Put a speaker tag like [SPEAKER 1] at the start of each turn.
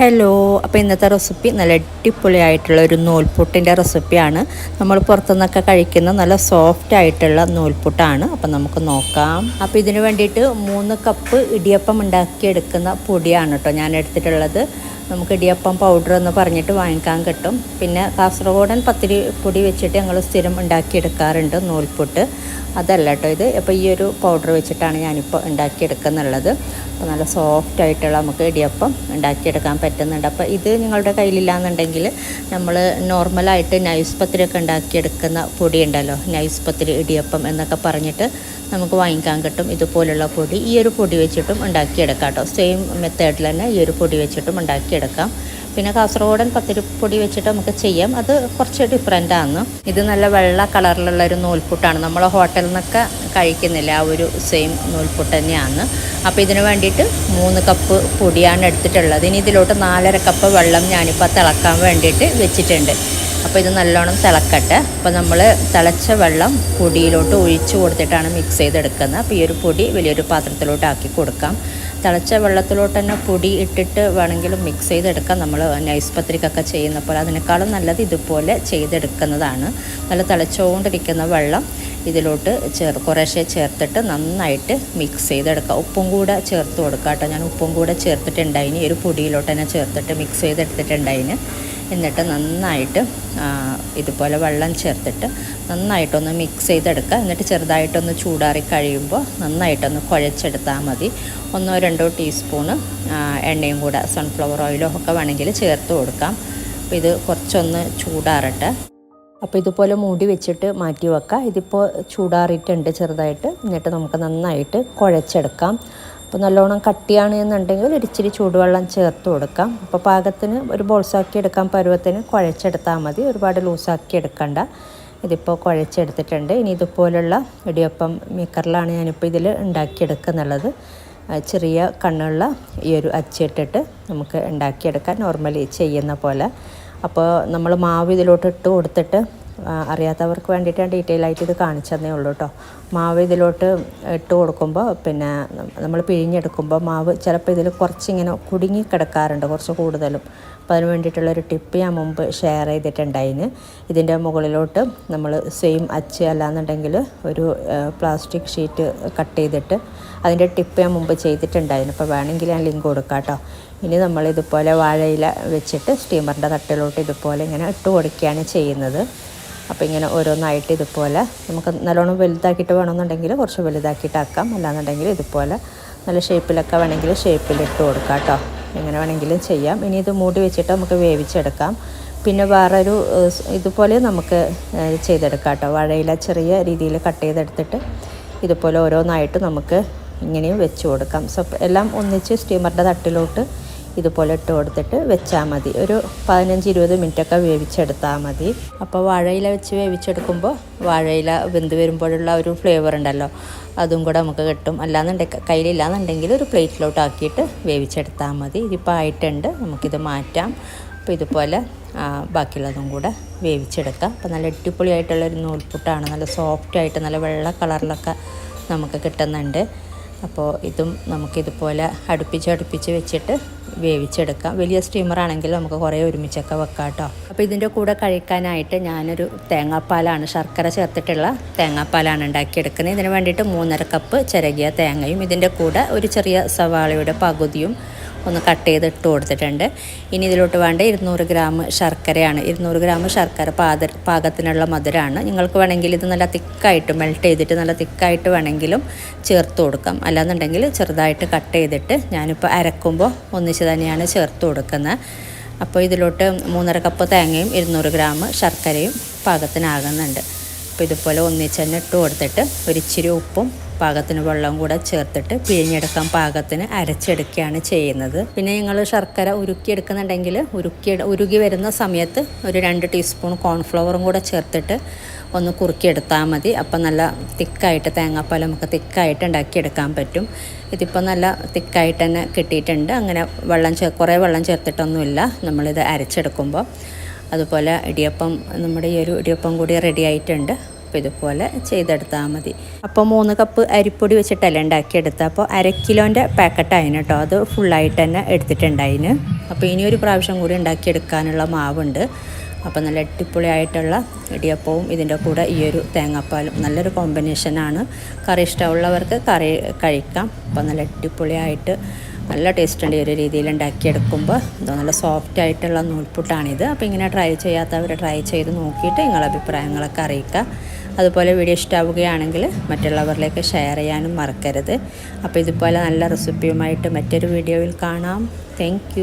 [SPEAKER 1] Hello അപ്പോൾ ഇന്നത്തെ recipe നല്ല അടിപൊളിയായിട്ടുള്ള ഒരു നൂൽപുട്ടിന്റെ റെസിപ്പിയാണ്. നമ്മൾ പുറത്തുനിന്നൊക്കെ കഴിക്കുന്ന നല്ല സോഫ്റ്റ് ആയിട്ടുള്ള നൂൽപുട്ടാണ്. അപ്പോൾ നമുക്ക് നോക്കാം. അപ്പോൾ ഇതിന് വേണ്ടിയിട്ട് മൂന്ന് കപ്പ് ഇടിയപ്പം ഉണ്ടാക്കിയെടുക്കുന്ന പൊടിയാണ് കേട്ടോ ഞാൻ എടുത്തിട്ടുള്ളത്. നമുക്ക് ഇടിയപ്പം പൗഡർ എന്ന് പറഞ്ഞിട്ട് വാങ്ങിക്കാൻ കിട്ടും. പിന്നെ കാസർഗോഡൻ പത്തിരി പൊടി വെച്ചിട്ട് ഞങ്ങൾ സ്ഥിരം ഉണ്ടാക്കിയെടുക്കാറുണ്ട് നൂൽപുട്ട്. അതല്ല കേട്ടോ ഇത്. അപ്പോൾ ഈ ഒരു പൗഡർ വെച്ചിട്ടാണ് ഞാനിപ്പോൾ ഉണ്ടാക്കിയെടുക്കുന്നുള്ളത്. അപ്പോൾ നല്ല സോഫ്റ്റ് ആയിട്ടുള്ള നമുക്ക് ഇടിയപ്പം ഉണ്ടാക്കിയെടുക്കാൻ പറ്റുന്നുണ്ട്. അപ്പോൾ ഇത് നിങ്ങളുടെ കയ്യിലില്ലാന്നുണ്ടെങ്കിൽ നമ്മൾ നോർമലായിട്ട് നൈസ് പത്തിരിയൊക്കെ ഉണ്ടാക്കിയെടുക്കുന്ന പൊടി ഉണ്ടല്ലോ നൈസ് പത്തിരി ഇടിയപ്പം എന്നൊക്കെ പറഞ്ഞിട്ട് നമുക്ക് വാങ്ങിക്കാൻ കിട്ടും. ഇതുപോലുള്ള പൊടി. ഈ ഒരു പൊടി വെച്ചിട്ടും ഉണ്ടാക്കിയെടുക്കാം കേട്ടോ സെയിം മെത്തേഡിൽ തന്നെ ഈ ഒരു പൊടി വെച്ചിട്ടും ഉണ്ടാക്കിയെടുക്കാം. പിന്നെ കാസർഗോഡൻ പത്തിരിപ്പൊടി വെച്ചിട്ട് നമുക്ക് ചെയ്യാം. അത് കുറച്ച് ഡിഫറെന്റ് ആണ്. ഇത് നല്ല വെള്ള കളറിലുള്ള ഒരു നൂൽപുട്ടാണ്. നമ്മൾ ഹോട്ടലിൽ നിന്നൊക്കെ കഴിക്കുന്നില്ല? ആ ഒരു സെയിം നൂൽപുട്ട് തന്നെയാണ്. അപ്പോൾ ഇതിന് വേണ്ടിയിട്ട് മൂന്ന് കപ്പ് പൊടിയാണ് എടുത്തിട്ടുള്ളത്. ഇനി ഇതിലോട്ട് നാലര കപ്പ് വെള്ളം ഞാനിപ്പോൾ തിളക്കാൻ വേണ്ടിയിട്ട് വെച്ചിട്ടുണ്ട്. അപ്പോൾ ഇത് നല്ലോണം തിളക്കട്ടെ. അപ്പോൾ നമ്മൾ തിളച്ച വെള്ളം പൊടിയിലോട്ട് ഒഴിച്ചു കൊടുത്തിട്ടാണ് മിക്സ് ചെയ്തെടുക്കുന്നത്. അപ്പോൾ ഈ ഒരു പൊടി വലിയൊരു പാത്രത്തിലോട്ട് ആക്കി കൊടുക്കാം. തിളച്ച വെള്ളത്തിലോട്ട് തന്നെ പൊടി ഇട്ടിട്ട് വേണമെങ്കിലും മിക്സ് ചെയ്തെടുക്കാം. നമ്മൾ നൈസ് പത്രിക്കൊക്കെ ചെയ്യുന്ന പോലെ. അതിനേക്കാളും നല്ലത് ഇതുപോലെ ചെയ്തെടുക്കുന്നതാണ്. നല്ല തിളച്ചുകൊണ്ടിരിക്കുന്ന വെള്ളം ഇതിലോട്ട് ചേർ കുറേശ്ശെ ചേർത്തിട്ട് നന്നായിട്ട് മിക്സ് ചെയ്തെടുക്കുക ഉപ്പും കൂടെ ചേർത്ത് കൊടുക്കുക കേട്ടോ. ഞാൻ ഉപ്പും കൂടെ ചേർത്തിട്ടുണ്ടായിന്. ഒരു പൊടിയിലോട്ട് തന്നെ ചേർത്തിട്ട് മിക്സ് ചെയ്തെടുത്തിട്ടുണ്ടായിന്. എന്നിട്ട് നന്നായിട്ട് ഇതുപോലെ വെള്ളം ചേർത്തിട്ട് നന്നായിട്ടൊന്ന് മിക്സ് ചെയ്തെടുക്കുക. എന്നിട്ട് ചെറുതായിട്ടൊന്ന് ചൂടാറി കഴിയുമ്പോൾ നന്നായിട്ടൊന്ന് കുഴച്ചെടുത്താൽ മതി. ഒന്നോ രണ്ടോ ടീസ്പൂണ് എണ്ണയും കൂടെ സൺഫ്ലവർ ഓയിലോ ഒക്കെ വേണമെങ്കിൽ ചേർത്ത് കൊടുക്കാം. അപ്പോൾ ഇത് കുറച്ചൊന്ന് ചൂടാറട്ടെ. അപ്പോൾ ഇതുപോലെ മൂടി വെച്ചിട്ട് മാറ്റി വെക്കാം. ഇതിപ്പോൾ ചൂടാറിയിട്ടുണ്ട് ചെറുതായിട്ട്. എന്നിട്ട് നമുക്ക് നന്നായിട്ട് കുഴച്ചെടുക്കാം. അപ്പോൾ നല്ലോണം കട്ടിയാണ് എന്നുണ്ടെങ്കിൽ ഒരിച്ചിരി ചൂടുവെള്ളം ചേർത്ത് കൊടുക്കാം. അപ്പോൾ പാകത്തിന് ഒരു ബോൾസാക്കി എടുക്കാൻ പരുവത്തിന് കുഴച്ചെടുത്താൽ മതി. ഒരുപാട് ലൂസാക്കി എടുക്കണ്ട. ഇതിപ്പോൾ കുഴച്ചെടുത്തിട്ടുണ്ട്. ഇനി ഇതുപോലുള്ള ഇടിയപ്പം മേക്കറിലാണ് ഞാനിപ്പോൾ ഇതിൽ ഉണ്ടാക്കിയെടുക്കുന്നുള്ളത്. ചെറിയ കണ്ണുള്ള ഈ ഒരു അച്ചിട്ടിട്ട് നമുക്ക് ഉണ്ടാക്കിയെടുക്കാം നോർമലി ചെയ്യുന്ന പോലെ. അപ്പോൾ നമ്മൾ മാവ് ഇതിലോട്ട് ഇട്ട് കൊടുത്തിട്ട് അറിയാത്തവർക്ക് വേണ്ടിയിട്ട് ഡീറ്റെയിൽ ആയിട്ട് ഇത് കാണിച്ചു തന്നേ ഉള്ളൂ കേട്ടോ മാവ് ഇതിലോട്ട് ഇട്ട് കൊടുക്കുമ്പോൾ പിന്നെ നമ്മൾ പിഴിഞ്ഞെടുക്കുമ്പോൾ മാവ് ചിലപ്പോൾ ഇതിൽ കുറച്ചിങ്ങനെ കുടുങ്ങി കിടക്കാറുണ്ട് കുറച്ച് കൂടുതലും. അപ്പോൾ അതിന് വേണ്ടിയിട്ടുള്ളൊരു ടിപ്പ് ഞാൻ മുമ്പ് ഷെയർ ചെയ്തിട്ടുണ്ടായിന്. ഇതിന്റെ മുകളിലോട്ട് നമ്മൾ സെയിം അച്ച് അല്ലാന്നുണ്ടെങ്കിൽ ഒരു പ്ലാസ്റ്റിക് ഷീറ്റ് കട്ട് ചെയ്തിട്ട് അതിന്റെ ടിപ്പ് ഞാൻ മുമ്പ് ചെയ്തിട്ടുണ്ടായിരുന്നു അപ്പോൾ വേണമെങ്കിൽ ഞാൻ ലിങ്ക് കൊടുക്കാം കേട്ടോ ഇനി നമ്മൾ ഇതുപോലെ വാഴയില വെച്ചിട്ട് സ്റ്റീമറിന്റെ തട്ടിലോട്ട് ഇതുപോലെ ഇങ്ങനെ ഇട്ട് കൊടുക്കുകയാണ് ചെയ്യുന്നത്. അപ്പോൾ ഇങ്ങനെ ഓരോന്നായിട്ട് ഇതുപോലെ നമുക്ക് നല്ലോണം വലുതാക്കിയിട്ട് വേണമെന്നുണ്ടെങ്കിൽ കുറച്ച് വലുതാക്കിയിട്ടാക്കാം അല്ലാന്നുണ്ടെങ്കിൽ ഇതുപോലെ നല്ല ഷേപ്പിലൊക്കെ വേണമെങ്കിൽ ഷേപ്പിലിട്ട് കൊടുക്കാം കേട്ടോ. എങ്ങനെ വേണമെങ്കിലും ചെയ്യാം. ഇനി ഇത് മൂടി വെച്ചിട്ട് നമുക്ക് വേവിച്ചെടുക്കാം. പിന്നെ വേറൊരു ഇതുപോലെ നമുക്ക് ചെയ്തെടുക്കാം കേട്ടോ. വാഴയില ചെറിയ രീതിയിൽ കട്ട് ചെയ്തെടുത്തിട്ട് ഇതുപോലെ ഓരോന്നായിട്ട് നമുക്ക് ഇങ്ങനെയും വെച്ച് കൊടുക്കാം. സോ എല്ലാം ഒന്നിച്ച് സ്റ്റീമറിന്റെ തട്ടിലോട്ട് ഇതുപോലെ ഇട്ട് കൊടുത്തിട്ട് വെച്ചാൽ മതി. ഒരു പതിനഞ്ച് ഇരുപത് മിനിറ്റൊക്കെ വേവിച്ചെടുത്താൽ മതി. അപ്പോൾ വാഴയില വെച്ച് വേവിച്ചെടുക്കുമ്പോൾ വാഴയില വെന്ത് വരുമ്പോഴുള്ള ഒരു ഫ്ലേവർ ഉണ്ടല്ലോ അതും കൂടെ നമുക്ക് കിട്ടും. അല്ലാന്നുണ്ടെങ്കിൽ കയ്യിലില്ലാന്നുണ്ടെങ്കിൽ ഒരു പ്ലേറ്റിലോട്ട് ആക്കിയിട്ട് വേവിച്ചെടുത്താൽ മതി. ഇതിപ്പോൾ ആയിട്ടുണ്ട് നമുക്കിത് മാറ്റാം. അപ്പോൾ ഇതുപോലെ ബാക്കിയുള്ളതും കൂടെ വേവിച്ചെടുക്കാം. അപ്പോൾ നല്ല അടിപൊളിയായിട്ടുള്ളൊരു നൂൽപുട്ടാണ് നല്ല സോഫ്റ്റായിട്ട് നല്ല വെള്ള കളറിലൊക്കെ നമുക്ക് കിട്ടുന്നുണ്ട്. അപ്പോൾ ഇതും നമുക്കിതുപോലെ അടുപ്പിച്ച് അടുപ്പിച്ച് വെച്ചിട്ട് വേവിച്ചെടുക്കാം. വലിയ സ്റ്റീമറാണെങ്കിൽ നമുക്ക് കുറേ ഒരുമിച്ചൊക്കെ വെക്കാം കേട്ടോ. അപ്പോൾ ഇതിന്റെ കൂടെ കഴിക്കാനായിട്ട് ഞാനൊരു തേങ്ങാപ്പാലാണ് ശർക്കര ചേർത്തിട്ടുള്ള തേങ്ങാപ്പാലാണ് ഉണ്ടാക്കിയെടുക്കുന്നത്. ഇതിന് വേണ്ടിയിട്ട് മൂന്നര കപ്പ് ചിരകിയ തേങ്ങയും ഇതിന്റെ കൂടെ ഒരു ചെറിയ സവാളയുടെ പകുതിയും ഒന്ന് കട്ട് ചെയ്ത് ഇട്ട് കൊടുത്തിട്ടുണ്ട്. ഇനി ഇതിലോട്ട് വേണ്ട ഇരുന്നൂറ് ഗ്രാം ശർക്കരയാണ്. ഇരുന്നൂറ് ഗ്രാം ശർക്കര പാത പാകത്തിനുള്ള മധുരമാണ് നിങ്ങൾക്ക് വേണമെങ്കിൽ ഇത് നല്ല തിക്കായിട്ട് മെൽറ്റ് ചെയ്തിട്ട് നല്ല തിക്കായിട്ട് വേണമെങ്കിലും ചേർത്ത് കൊടുക്കാം. അല്ലാന്നുണ്ടെങ്കിൽ ചെറുതായിട്ട് കട്ട് ചെയ്തിട്ട് ഞാനിപ്പോൾ അരക്കുമ്പോൾ ഒന്നിച്ച് തന്നെയാണ് ചേർത്ത് കൊടുക്കുന്നത്. അപ്പോൾ ഇതിലോട്ട് മൂന്നര കപ്പ് തേങ്ങയും ഇരുന്നൂറ് ഗ്രാം ശർക്കരയും പാകത്തിനാകുന്നുണ്ട്. അപ്പോൾ ഇതുപോലെ ഒന്നിച്ച് തന്നെ ഇട്ട് കൊടുത്തിട്ട് ഒരിച്ചിരി ഉപ്പും പാകത്തിന് വെള്ളം കൂടെ ചേർത്തിട്ട് പിഴിഞ്ഞെടുക്കാൻ പാകത്തിന് അരച്ചെടുക്കുകയാണ് ചെയ്യുന്നത്. പിന്നെ ഞങ്ങൾ ശർക്കര ഉരുക്കിയെടുക്കുന്നുണ്ടെങ്കിൽ ഉരുക്കി ഉരുകി വരുന്ന സമയത്ത് ഒരു രണ്ട് ടീസ്പൂൺ കോൺഫ്ലവറും കൂടെ ചേർത്തിട്ട് ഒന്ന് കുറുക്കിയെടുത്താൽ മതി. അപ്പം നല്ല തിക്കായിട്ട് തേങ്ങാപ്പാൽ നമുക്ക് തിക്കായിട്ട് ഉണ്ടാക്കിയെടുക്കാൻ പറ്റും. ഇതിപ്പോൾ നല്ല തിക്കായിട്ട് തന്നെ കിട്ടിയിട്ടുണ്ട്. അങ്ങനെ വെള്ളം ചേ കുറേ വെള്ളം ചേർത്തിട്ടൊന്നുമില്ല. നമ്മളിത് അരച്ചെടുക്കുമ്പോൾ. അതുപോലെ ഇടിയപ്പം നമ്മുടെ ഈ ഒരു ഇടിയപ്പം കൂടി റെഡി ആയിട്ടുണ്ട്. അപ്പോൾ ഇതുപോലെ ചെയ്തെടുത്താൽ മതി. അപ്പോൾ മൂന്ന് കപ്പ് അരിപ്പൊടി വെച്ചിട്ടല്ല ഉണ്ടാക്കിയെടുത്തത്. അപ്പോൾ അര കിലോന്റെ പാക്കറ്റായിന് കേട്ടോ. അത് ഫുള്ളായിട്ട് തന്നെ എടുത്തിട്ടുണ്ടായിന്. അപ്പോൾ ഇനി ഒരു പ്രാവശ്യം കൂടി ഉണ്ടാക്കിയെടുക്കാനുള്ള മാവുണ്ട്. അപ്പോൾ നല്ല അടിപൊളിയായിട്ടുള്ള ഇടിയപ്പവും ഇതിന്റെ കൂടെ ഈ ഒരു തേങ്ങാപ്പാലും നല്ലൊരു കോമ്പിനേഷനാണ് കറി ഇഷ്ടമുള്ളവർക്ക് കറി കഴിക്കാം. അപ്പോൾ നല്ല അടിപൊളിയായിട്ട് നല്ല ടേസ്റ്റ് ഉണ്ട് ഒരു രീതിയിൽ ഉണ്ടാക്കിയെടുക്കുമ്പോൾ എന്തോ നല്ല സോഫ്റ്റ് ആയിട്ടുള്ള നൂൽപുട്ടാണിത്. അപ്പോൾ ഇങ്ങനെ ട്രൈ ചെയ്യാത്തവർ ട്രൈ ചെയ്ത് നോക്കിയിട്ട് നിങ്ങളുടെ അഭിപ്രായങ്ങളൊക്കെ അറിയിക്കുക. അതുപോലെ വീഡിയോ ഇഷ്ടമാവുകയാണെങ്കിൽ മറ്റുള്ളവരിലേക്ക് ഷെയർ ചെയ്യാനും മറക്കരുത്. അപ്പോൾ ഇതുപോലെ നല്ല റെസിപ്പിയുമായിട്ട് മറ്റൊരു വീഡിയോയിൽ കാണാം. താങ്ക്